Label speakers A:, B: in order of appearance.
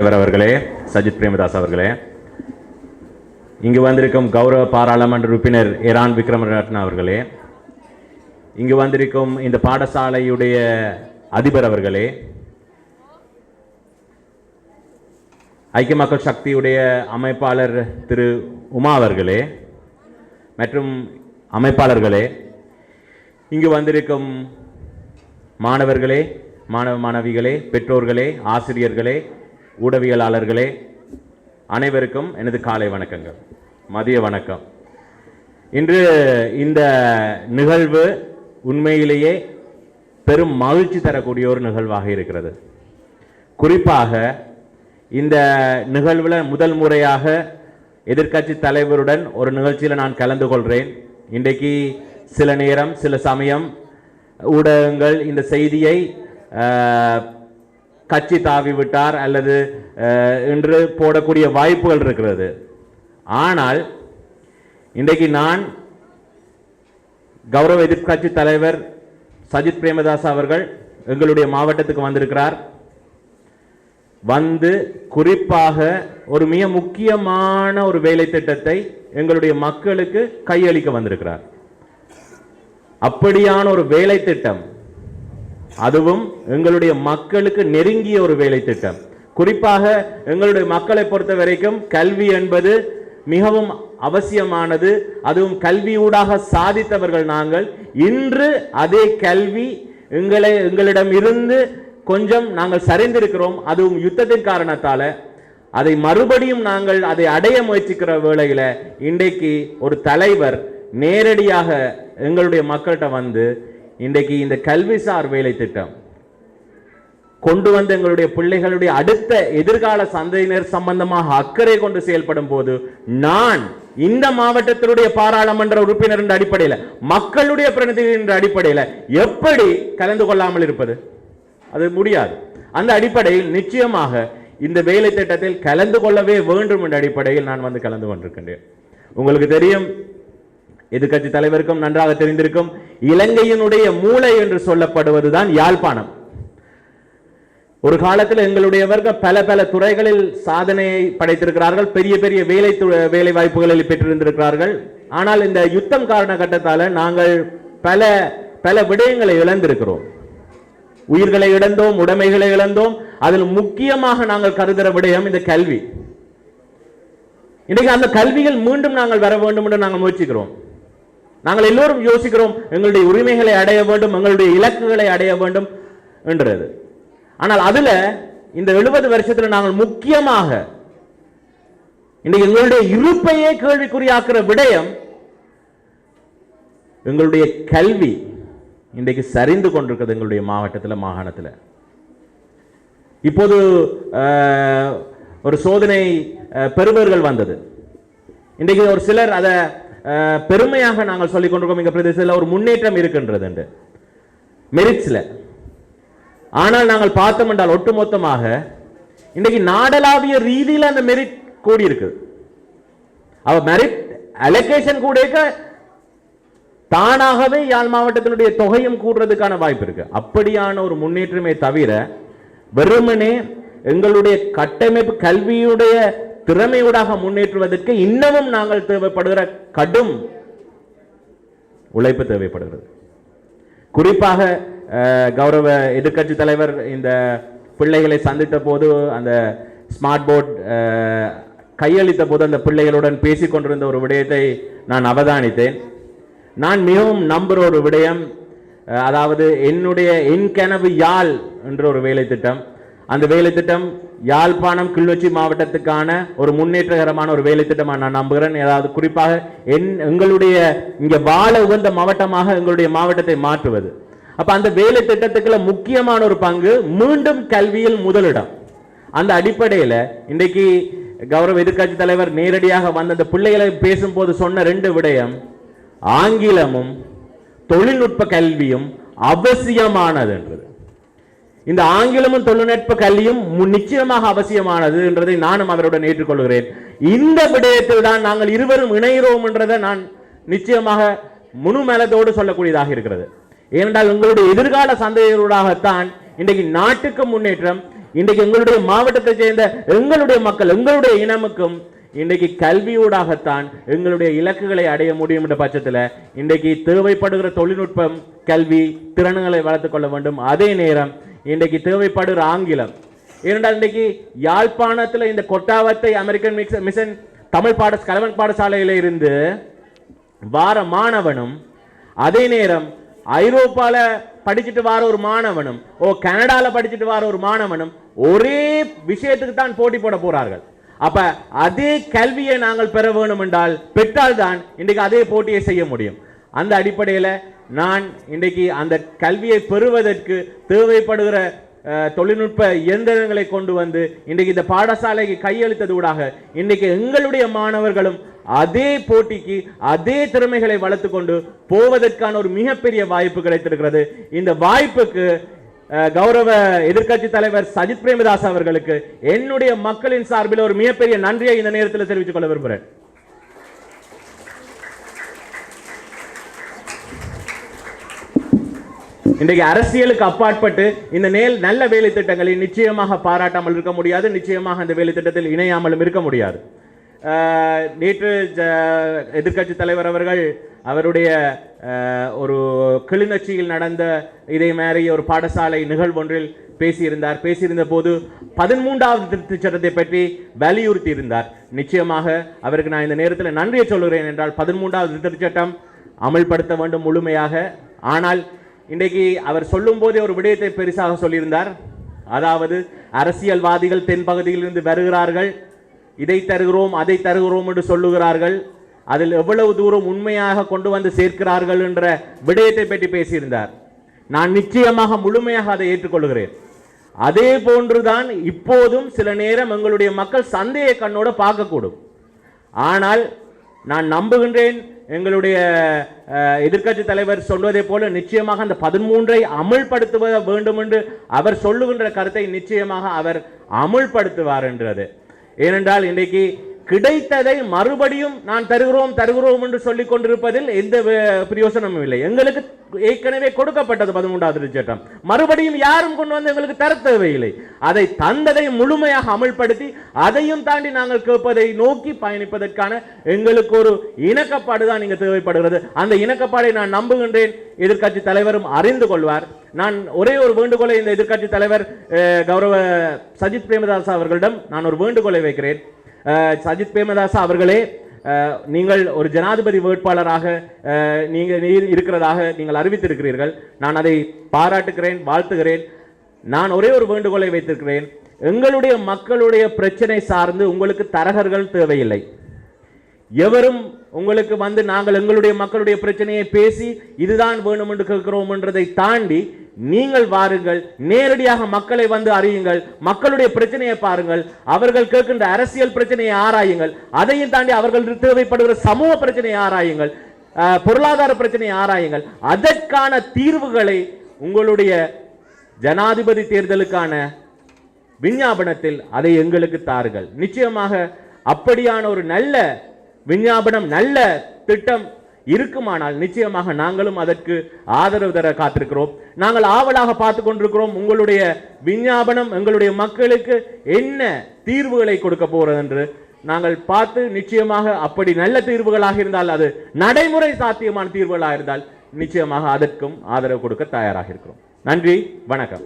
A: இவர் அவர்களே சஜித் பிரேமதாஸ் அவர்களே இங்கு வந்திருக்கும் கௌரவ பாராளுமன்ற உறுப்பினர் இரான் விக்ரமரட்னா அவர்களே இங்கு வந்திருக்கும் இந்த பாடசாலையுடைய அதிபர் அவர்களே ஐக்கிய மக்கள் சக்தியுடைய அமைப்பாளர் திரு உமா அவர்களே மற்றும் அமைப்பாளர்களே இங்கு வந்திருக்கும் மாணவர்களே மாணவ மாணவிகளே பெற்றோர்களே ஆசிரியர்களே ஊடகவியலாளர்களே அனைவருக்கும் எனது காலை வணக்கங்கள். மதிய வணக்கம். இன்று இந்த நிகழ்வு உண்மையிலேயே பெரும் மகிழ்ச்சி தரக்கூடிய ஒரு நிகழ்வாக இருக்கிறது. குறிப்பாக இந்த நிகழ்வில் முதல் முறையாக எதிர்க்கட்சி தலைவருடன் ஒரு நிகழ்ச்சியில் நான் கலந்து கொள்கிறேன் இன்றைக்கு சில நேரம் சில சமயம் ஊடகங்கள் இந்த செய்தியை கட்சி தாவி விட்டார் அல்லது என்று போடக்கூடிய வாய்ப்புகள் இருக்கிறது. ஆனால் இன்றைக்கு நான் கௌரவ எதிர்கட்சி தலைவர் சஜித் பிரேமதாஸ் அவர்கள் எங்களுடைய மாவட்டத்துக்கு வந்திருக்கிறார். வந்து குறிப்பாக ஒரு மிக முக்கியமான ஒரு வேலை திட்டத்தை எங்களுடைய மக்களுக்கு கையளிக்க வந்திருக்கிறார். அப்படியான ஒரு வேலை திட்டம் அதுவும் எங்களுடைய மக்களுக்கு நெருங்கிய ஒரு வேலை திட்டம் குறிப்பாக எங்களுடைய மக்களை பொறுத்த வரைக்கும் கல்வி என்பது மிகவும் அவசியமானது. அதுவும் கல்வியூடாக சாதித்தவர்கள் நாங்கள். இன்று அதே கல்வி எங்களை எங்களிடம் இருந்து கொஞ்சம் நாங்கள் சரிந்திருக்கிறோம். அதுவும் யுத்தத்தின் காரணத்தால. அதை மறுபடியும் நாங்கள் அதை அடைய முயற்சிக்கிற வேளையில இன்றைக்கு ஒரு தலைவர் நேரடியாக எங்களுடைய மக்கள்கிட்ட வந்து இன்றைக்கு இந்த கல்விசார் வேலை திட்டம். கொண்டு வந்த எங்களுடைய பிள்ளைகளுடைய அடுத்த எதிர்கால சந்ததியினர் சம்பந்தமாக அக்கறை கொண்டு செயல்படும் போது நான் இந்த மாவட்டத்தினுடைய பாராளுமன்ற உறுப்பினர் என்ற அடிப்படையில் மக்களுடைய பிரதிநிதி என்ற அடிப்படையில் எப்படி கலந்து கொள்ளாமல் இருப்பது? அது முடியாது. அந்த அடிப்படையில் நிச்சயமாக இந்த வேலை திட்டத்தில் கலந்து கொள்ளவே வேண்டும் என்ற அடிப்படையில் நான் வந்து கலந்து கொண்டிருக்கின்றேன். உங்களுக்கு தெரியும் எதிர்கட்சி தலைவருக்கும் நன்றாக தெரிந்திருக்கும் இலங்கையினுடைய மூளை என்று சொல்லப்படுவதுதான் யாழ்ப்பாணம். ஒரு காலத்தில் எங்களுடையவர்கள் பல பல துறைகளில் சாதனையை படைத்திருக்கிறார்கள் பெரிய பெரிய வேலை வேலை வாய்ப்புகளில் பெற்றிருந்திருக்கிறார்கள். ஆனால் இந்த யுத்தம் காரணகட்டத்தால நாங்கள் பல பல விடயங்களை இழந்திருக்கிறோம். உயிர்களை இழந்தோம் உடைமைகளை இழந்தோம். அதில் முக்கியமாக நாங்கள் கருதுகிற விடயம் இந்த கல்வி. இன்றைக்கு அந்த கல்வியில் மீண்டும் நாங்கள் வர வேண்டும் என்று நாங்கள் முயற்சிக்கிறோம். நாங்கள் எல்லோரும் யோசிக்கிறோம் எங்களுடைய உரிமைகளை அடைய வேண்டும் எங்களுடைய இலக்குகளை அடைய வேண்டும் என்றது. ஆனால் அதுல இந்த எழுபது வருஷத்துல நாங்கள் முக்கியமாக இன்னைக்கு எங்களுடைய இருப்பையே கேள்விக்குறியாக்குற விடயம் எங்களுடைய கல்வி இன்றைக்கு சரிந்து கொண்டிருக்கிறது எங்களுடைய மாவட்டத்தில் மாகாணத்தில். இப்போது ஒரு சோதனை பெறுபவர்கள் வந்தது. இன்றைக்கு ஒரு சிலர் அதை பெருமையாக நாங்கள் சொல்லிக் கொண்டிருக்கோம் எங்க பிரதேசத்தில் ஒரு முன்னேற்றம் இருக்கின்றது என்று மெரிட்ஸில் ஆனால் நாங்கள் பார்த்தோம் என்றால் ஒட்டுமொத்தமாக இன்றைக்கு நாடளாவிய ரீதியில் அந்த மெரிட் கூடி இருக்குது அவ மெரிட் அலோகேஷன் கூட தானாகவே யாழ் மாவட்டத்தினுடைய தொகையும் கூடுறதுக்கான வாய்ப்பு இருக்கு. அப்படியான ஒரு முன்னேற்றமே தவிர வெறுமனே எங்களுடைய கட்டமைப்பு கல்வியுடைய திறமையூடாக முன்னேற்றுவதற்கு இன்னமும் நாங்கள் தேவைப்படுகிற கடும் உழைப்பு தேவைப்படுகிறது. குறிப்பாக கௌரவ எதிர்க்கட்சி தலைவர் இந்த பிள்ளைகளை சந்தித்த போது அந்த ஸ்மார்ட் போர்ட் கையளித்த போது அந்த பிள்ளைகளுடன் பேசிக்கொண்டிருந்த ஒரு விடயத்தை நான் அவதானித்தேன். நான் மிகவும் நம்புகிற ஒரு விடயம் அதாவது என்னுடைய என் கனவு யாழ் என்ற ஒரு வேலை திட்டம் அந்த வேலை திட்டம் யாழ்ப்பாணம் கிளிநொச்சி மாவட்டத்துக்கான ஒரு முன்னேற்றகரமான ஒரு வேலை திட்டமாக நான் நம்புகிறேன். ஏதாவது குறிப்பாக என் எங்களுடைய இங்கே வாழ உகந்த மாவட்டமாக எங்களுடைய மாவட்டத்தை மாற்றுவது. அப்போ அந்த வேலை திட்டத்துக்குள்ள முக்கியமான ஒரு பங்கு மீண்டும் கல்வியில் முதலிடம். அந்த அடிப்படையில் இன்றைக்கு கௌரவ எதிர்க்கட்சி தலைவர் நேரடியாக வந்த அந்த பிள்ளைகளை பேசும்போது சொன்ன ரெண்டு விடயம் ஆங்கிலமும் தொழில்நுட்ப கல்வியும் அவசியமானது என்றது இந்த ஆங்கிலமும் தொழில்நுட்ப கல்வியும் நிச்சயமாக அவசியமானது என்றதை நானும் அவருடன் ஏற்றுக்கொள்கிறேன். இந்த விடயத்தில் தான் நாங்கள் இருவரும் இணைகிறோம் என்றதை நான் நிச்சயமாக முழு மேலத்தோடு சொல்லக்கூடியதாக இருக்கிறது. ஏனென்றால் உங்களுடைய எதிர்கால சந்ததிகளூடாகத்தான் இன்றைக்கு நாட்டுக்கு முன்னேற்றம் இன்றைக்கு எங்களுடைய மாவட்டத்தை சேர்ந்த எங்களுடைய மக்கள் எங்களுடைய இனமுக்கும் இன்றைக்கு கல்வியூடாகத்தான் எங்களுடைய இலக்குகளை அடைய முடியும் என்ற பட்சத்தில் இன்றைக்கு தேவைப்படுகிற தொழில்நுட்பம் கல்வி திறன்களை வளர்த்துக்கொள்ள வேண்டும். அதே நேரம் இன்றைக்கு தேவைப்படுகிற ஆங்கிலம். ஏனென்றால் இன்றைக்கு யாழ்ப்பாணத்தில் இந்த Kottavathai American mix mission Tamil பாட கலவன் பாடசாலையில் இருந்து வார மாணவனும் அதே நேரம் ஐரோப்பாவில் படிச்சுட்டு வார ஒரு மாணவனும் ஓ கனடாவில் படிச்சுட்டு வார ஒரு மாணவனும் ஒரே விஷயத்துக்கு தான் போட்டி போட போகிறார்கள் அப்ப அதே கல்வியை நாங்கள் பெற வேண்டும் என்றால் பெற்றால்தான் இன்றைக்கு அதே போட்டியை செய்ய முடியும். அந்த அடிப்படையில் நான் இன்றைக்கு அந்த கல்வியை பெறுவதற்கு தேவைப்படுகிற அஹ், தொழில்நுட்ப இயந்திரங்களை கொண்டு வந்து இன்றைக்கு இந்த பாடசாலைக்கு கையளித்தது ஊடாக இன்றைக்கு எங்களுடைய மாணவர்களும் அதே போட்டிக்கு அதே திறமைகளை வளர்த்து கொண்டு போவதற்கான ஒரு மிகப்பெரிய வாய்ப்பு கிடைத்திருக்கிறது. இந்த வாய்ப்புக்கு கௌரவ எதிர்க்கட்சி தலைவர் சஜித் பிரேமதாஸ் அவர்களுக்கு என்னுடைய மக்களின் சார்பில் ஒரு மிகப்பெரிய நன்றியை இந்த நேரத்தில் தெரிவித்துக் கொள்ள விரும்புகிறேன். இன்றைக்கு அரசியலுக்கு அப்பாற்பட்டு இந்த நேல் நல்ல வேலை திட்டங்களை நிச்சயமாக பாராட்டாமல் இருக்க முடியாது நிச்சயமாக அந்த வேலை திட்டத்தில் இணையாமலும் இருக்க முடியாது. நேற்று எதிர்க்கட்சி தலைவர் அவர்கள் அவருடைய ஒரு கிளிநொச்சியில் நடந்த இதே மாதிரி ஒரு பாடசாலை நிகழ்வொன்றில் பேசியிருந்தார். பேசியிருந்த போது பதிமூன்றாவது திருத்தச் சட்டத்தை பற்றி வலியுறுத்தி இருந்தார் நிச்சயமாக அவருக்கு நான் இந்த நேரத்தில் நன்றியை சொல்கிறேன் என்றால் பதிமூன்றாவது திருத்தச் சட்டம் அமல்படுத்த வேண்டும் முழுமையாக. ஆனால் இன்றைக்கு அவர் சொல்லும் போதே ஒரு விடயத்தை பெருசாக சொல்லியிருந்தார். அதாவது அரசியல்வாதிகள் தென்பகுதியிலிருந்து வருகிறார்கள். இதை தருகிறோம் அதை தருகிறோம் என்று சொல்லுகிறார்கள். அதில் எவ்வளவு தூரம் உண்மையாக கொண்டு வந்து சேர்க்கிறார்கள் என்ற விடயத்தை பற்றி பேசியிருந்தார். நான் நிச்சயமாக முழுமையாக அதை ஏற்றுக்கொள்கிறேன். அதே போன்றுதான் இப்போதும் சில நேரம் எங்களுடைய மக்கள் சந்தேக கண்ணோட பார்க்கக்கூடும். ஆனால் நான் நம்புகின்றேன் எங்களுடைய எதிர்க்கட்சி தலைவர் சொல்வதை போல நிச்சயமாக அந்த பதிமூன்றை அமுல்படுத்துவ வேண்டும் என்று அவர் சொல்லுகின்ற கருத்தை நிச்சயமாக அவர் அமுல்படுத்துவார் என்றது. ஏனென்றால் இன்றைக்கு கிடைத்ததை மறுபடியும் நான் தருகிறோம் தருகிறோம் என்று சொல்லிக் கொண்டிருப்பதில் எந்த பிரயோசனமும் இல்லை. எங்களுக்கு ஏற்கனவே கொடுக்கப்பட்டது பதிமூன்றாவது சட்டம் மறுபடியும் யாரும் கொண்டு வந்து எங்களுக்கு தர தேவையில்லை. அதை தந்ததை முழுமையாக அமல்படுத்தி அதையும் தாண்டி நாங்கள் கேட்பதை நோக்கி பயணிப்பதற்கான எங்களுக்கு ஒரு இணக்கப்பாடு தான் நீங்கள் தேவைப்படுகிறது. அந்த இணக்கப்பாடை நான் நம்புகின்றேன். எதிர்க்கட்சி தலைவரும் அறிந்து கொள்வார். நான் ஒரே ஒரு வேண்டுகோளை இந்த எதிர்க்கட்சி தலைவர் கௌரவ சஜித் பிரேமதாஸ் அவர்களிடம் நான் ஒரு வேண்டுகோளை வைக்கிறேன். சஜித் பிரேமதாஸ் அவர்களே நீங்கள் ஒரு ஜனாதிபதி வேட்பாளராக நீங்கள் இருக்கிறதாக நீங்கள் அறிவித்திருக்கிறீர்கள். நான் அதை பாராட்டுகிறேன் வாழ்த்துகிறேன். நான் ஒரே ஒரு வேண்டுகோளை வைத்திருக்கிறேன். எங்களுடைய மக்களுடைய பிரச்சனை சார்ந்து உங்களுக்கு தரகர்கள் தேவையில்லை. எவரும் உங்களுக்கு வந்து நாங்கள் எங்களுடைய மக்களுடைய பிரச்சனையை பேசி இதுதான் வேணும் என்று கேட்கிறோம் என்றதை தாண்டி நீங்கள் வாருங்கள் நேரடியாக மக்களை வந்து அறியுங்கள் மக்களுடைய பிரச்சனையை பாருங்கள் அவர்கள் கேட்கின்ற அரசியல் பிரச்சனையை ஆராயுங்கள் அதையும் தாண்டி அவர்கள் தேவைப்படுகிற சமூக பிரச்சனையை ஆராயுங்கள் பொருளாதார பிரச்சனையை ஆராயுங்கள். அதற்கான தீர்வுகளை உங்களுடைய ஜனாதிபதி தேர்தலுக்கான விஞ்ஞாபனத்தில் அதை எங்களுக்கு தாருங்கள். நிச்சயமாக அப்படியான ஒரு நல்ல விஞ்ஞாபனம் நல்ல திட்டம் இருக்குமானால் நிச்சயமாக நாங்களும் அதற்கு ஆதரவு தர காத்திருக்கிறோம். நாங்கள் ஆவலாக பார்த்து கொண்டிருக்கிறோம். உங்களுடைய விஞ்ஞாபனம் எங்களுடைய மக்களுக்கு என்ன தீர்வுகளை கொடுக்க போறது என்று நாங்கள் பார்த்து நிச்சயமாக அப்படி நல்ல தீர்வுகளாக இருந்தால் அது நடைமுறை சாத்தியமான தீர்வுகளாக இருந்தால் நிச்சயமாக அதற்கும் ஆதரவு கொடுக்க தயாராக இருக்கிறோம். நன்றி வணக்கம்.